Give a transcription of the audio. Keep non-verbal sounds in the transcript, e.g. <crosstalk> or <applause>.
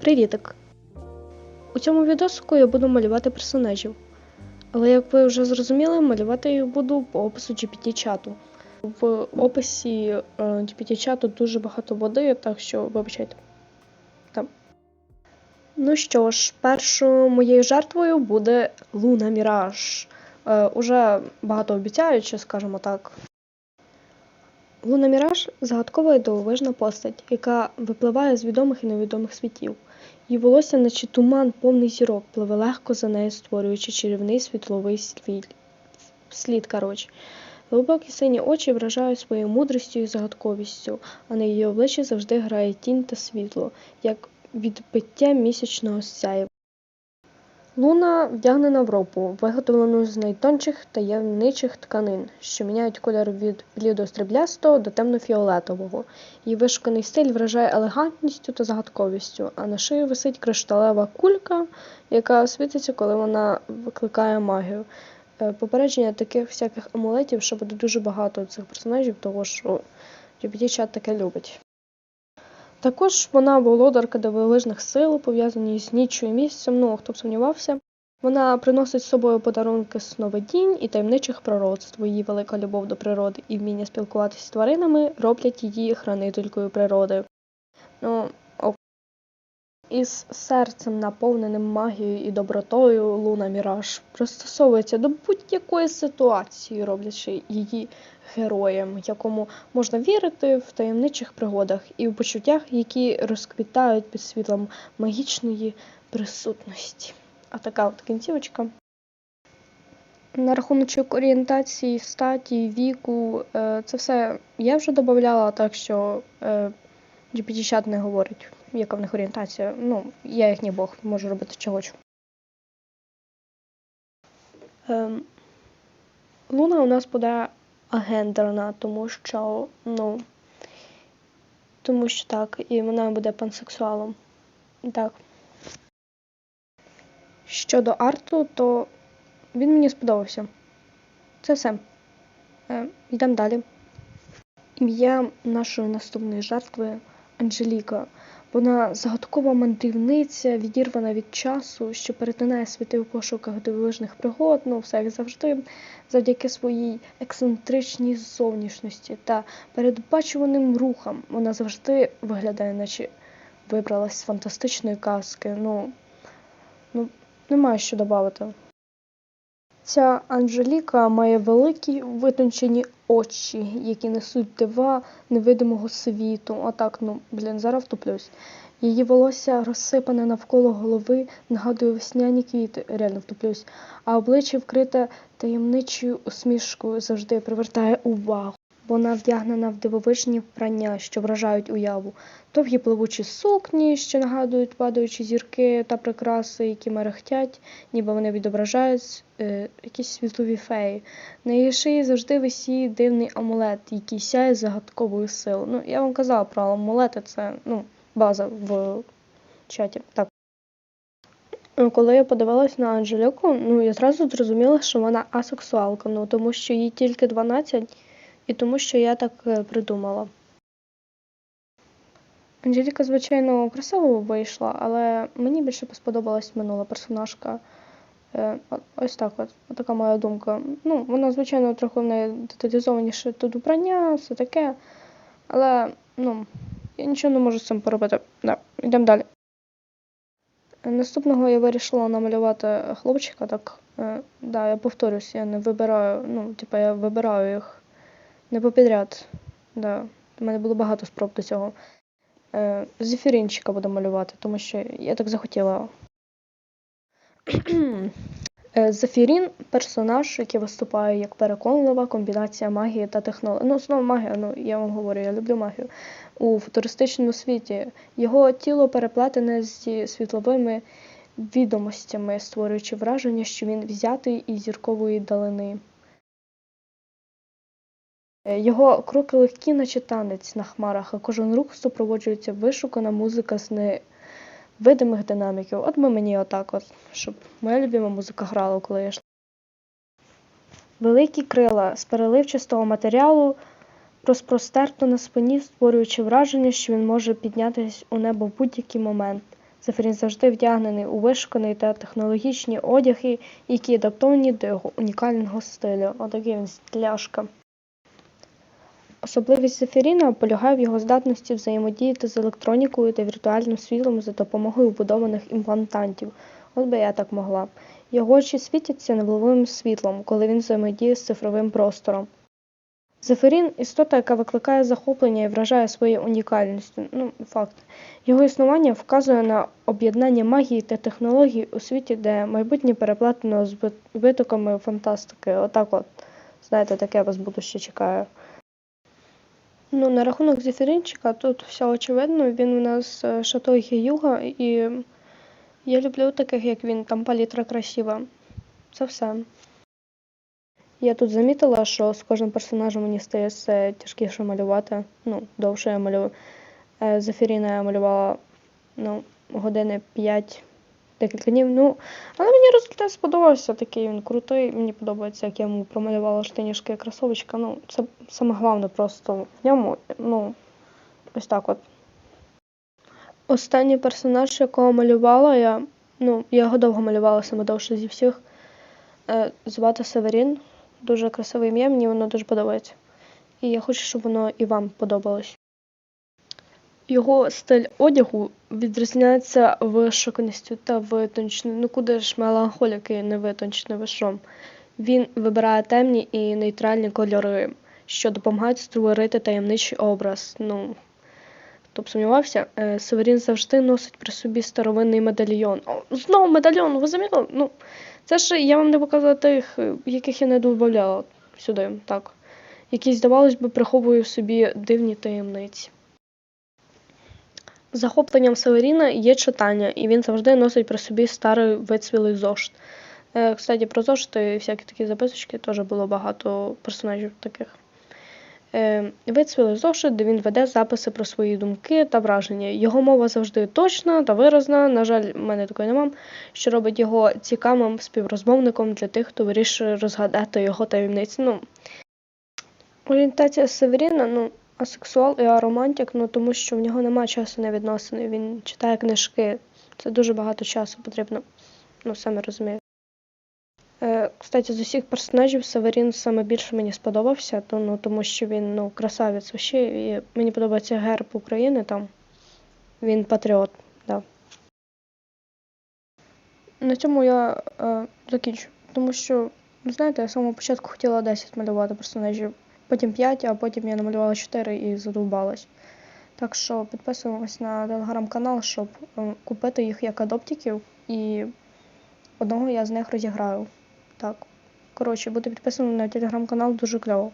Привітик! У цьому відосику я буду малювати персонажів. Але як ви вже зрозуміли, малювати я буду по опису GPT-чату. В описі е, GPT-чату дуже багато води, так що вибачайте. Там. Ну що ж, першою моєю жертвою буде Луна Міраж. Е, уже багато обіцяючи, скажімо так. Луна Міраж загадкова і дивовижна постать, яка випливає з відомих і невідомих світів. Її волосся, наче туман, повний зірок, пливе легко за нею, створюючи чарівний світловий слід. слід коротше. Глибокі сині очі вражають своєю мудрістю і загадковістю, а на її обличчі завжди грає тінь та світло, як відбиття місячного сяєва. Луна вдягнена в ропу, виготовлену з найтонших таємничих тканин, що міняють кольор від блідо-стріблястого до темно-фіолетового. Її вишуканий стиль вражає елегантністю та загадковістю, а на шиї висить кришталева кулька, яка світиться, коли вона викликає магію. Е, Попередження таких всяких амулетів, що буде дуже багато цих персонажів, того що GPT-чат таке любить. Також вона володарка дивовижних сил, пов'язані з ніччю і місцем, ну хто б сумнівався. Вона приносить з собою подарунки сновидінь і таємничих пророцтв. Її велика любов до природи і вміння спілкуватися з тваринами роблять її хранителькою природи. Ну. Із серцем, наповненим магією і добротою, Луна Міраж пристосовується до будь-якої ситуації, роблячи її героєм, якому можна вірити в таємничих пригодах і в почуттях, які розквітають під світлом магічної присутності. А така от кінцівочка. На рахунок орієнтації, статі, віку, е, це все я вже додавала, так що е, GPT-чат не говорить, яка в них орієнтація. Ну, я їхній Бог, можу робити що хочу. Ем, Луна у нас буде агендерна, тому що, ну, тому що так, і вона буде пансексуалом. Так. Щодо арту, то він мені сподобався. Це все. Е, йдемо далі. Ім'я нашої наступної жертви Анжеліка. Вона загадкова мандрівниця, відірвана від часу, що перетинає світи в пошуках дивовижних пригод, ну все як завжди, завдяки своїй ексцентричній зовнішності та передбачуваним рухам. Вона завжди виглядає, наче вибралась з фантастичної казки. Ну, ну немає що додати. Ця Анжеліка має великі витончені очі, які несуть дива невидимого світу. Отак, ну, блін, зараз втуплюсь. Її волосся розсипане навколо голови, нагадує весняні квіти, реально втуплюсь, а обличчя вкрите таємничою усмішкою завжди привертає увагу. Вона вдягнена в дивовижні вбрання, що вражають уяву. Довгі пливучі сукні, що нагадують падаючі зірки та прикраси, які мерехтять, ніби вони відображають е, якісь світлові феї. На її шиї завжди висіє дивний амулет, який сяє загадковою силою. Ну, я вам казала про амулети, це ну, база в чаті. Так. Е, Коли я подивилась на Анжеліку, ну я зразу зрозуміла, що вона асексуалка, ну тому що їй тільки 12, і тому що я так е, придумала. Анжеліка, звичайно, красиво вийшла, але мені більше сподобалась минула персонажка. Е, Ось так от, така моя думка. Ну, вона, звичайно, трохи в неї деталізованіше тут убрання, все таке. Але, ну, я нічого не можу з цим поробити. Да, йдемо далі. Наступного я вирішила намалювати хлопчика, так. Е, да, я повторюсь, я не вибираю, ну, типа я вибираю їх не попідряд. Да. У мене було багато спроб до цього. Е, Зефірінчика буду малювати, тому що я так захотіла. <clears throat> Е, Зефірін персонаж, який виступає як переконлива комбінація магії та технології. Ну, знову магія, ну я вам говорю, я люблю магію. У футуристичному світі його тіло переплетене зі світловими відомостями, створюючи враження, що він взятий із зіркової далини. Е, Його кроки легкі, наче танець на хмарах, а кожен рух супроводжується вишукана музика з невидимих динаміків. От би мені отак, от, щоб моя любима музика грала, коли я йшла. Великі крила з переливчастого матеріалу розпростерто на спині, створюючи враження, що він може піднятися у небо в будь-який момент. Зефірін завжди вдягнений у вишуканий та технологічні одяги, які адаптовані до його унікального стилю. Отакий він стиляшка. Особливість Зефіріна полягає в його здатності взаємодіяти з електронікою та віртуальним світлом за допомогою вбудованих імплантантів. От би я так могла. Його очі світяться невловимим світлом, коли він взаємодіє з цифровим простором. Зефірін істота, яка викликає захоплення і вражає своєю унікальністю. Ну, факт. Його існування вказує на об'єднання магії та технологій у світі, де майбутнє переплетено з витоками фантастики. Отак от. Знаєте, таке вас будуще чекає. Ну, на рахунок Зефіринчика, тут все очевидно. Він у нас е, Шато Юга, і я люблю таких, як він, там палітра красива. Це все. Я тут замітила, що з кожним персонажем мені стає все тяжкіше малювати. Ну, довше я малюю. Е, Зефіріна я малювала ну, години 5, декілька днів. Ну, але мені результат сподобався. Такий він крутий. Мені подобається, як я йому промалювала штанішки кросовочка. Ну, це саме головне просто в ньому. Ну, ось так от. Останній персонаж, якого малювала я, ну, я його довго малювала саме довше зі всіх. Е, звати Северін. Дуже красиве ім'я, мені воно дуже подобається. І я хочу, щоб воно і вам подобалось. Його стиль одягу відрізняється вишуканістю та витонченістю. Ну куди ж меланхоліки не витончений вишом. Він вибирає темні і нейтральні кольори, що допомагають створити таємничий образ. Ну, хто б сумнівався, е, Северін завжди носить при собі старовинний медальйон. О, знову медальйон, ви замітили? Ну, це ж я вам не показала тих, яких я не додавала сюди, так. Які, здавалось би, приховують в собі дивні таємниці. Захопленням Северіна є читання, і він завжди носить при собі старий вицвілий зошит. Е, Кстати, про зошити і всякі такі записочки теж було багато персонажів таких. Е, Вицвілий зошит, де він веде записи про свої думки та враження. Його мова завжди точна та виразна. На жаль, в мене такої нема, що робить його цікавим співрозмовником для тих, хто вирішує розгадати його таємниці. Ну, орієнтація Северіна, ну, асексуал і аромантик, ну тому що в нього немає часу на відносини. Він читає книжки. Це дуже багато часу потрібно. Ну, самі розумієте. Кстати, з усіх персонажів Северін саме більше мені сподобався, то, ну, тому що він ну, красавець вообще, і мені подобається герб України там. Він патріот, да. На цьому я е, закінчу. Тому що, ну, знаєте, я з самого початку хотіла 10 малювати персонажів, потім 5, а потім я намалювала 4 і задовбалась. Так що підписуємось на телеграм-канал, щоб е, купити їх як адоптиків, і одного я з них розіграю. Так. Коротше, бути підписаним на телеграм-канал дуже кльово.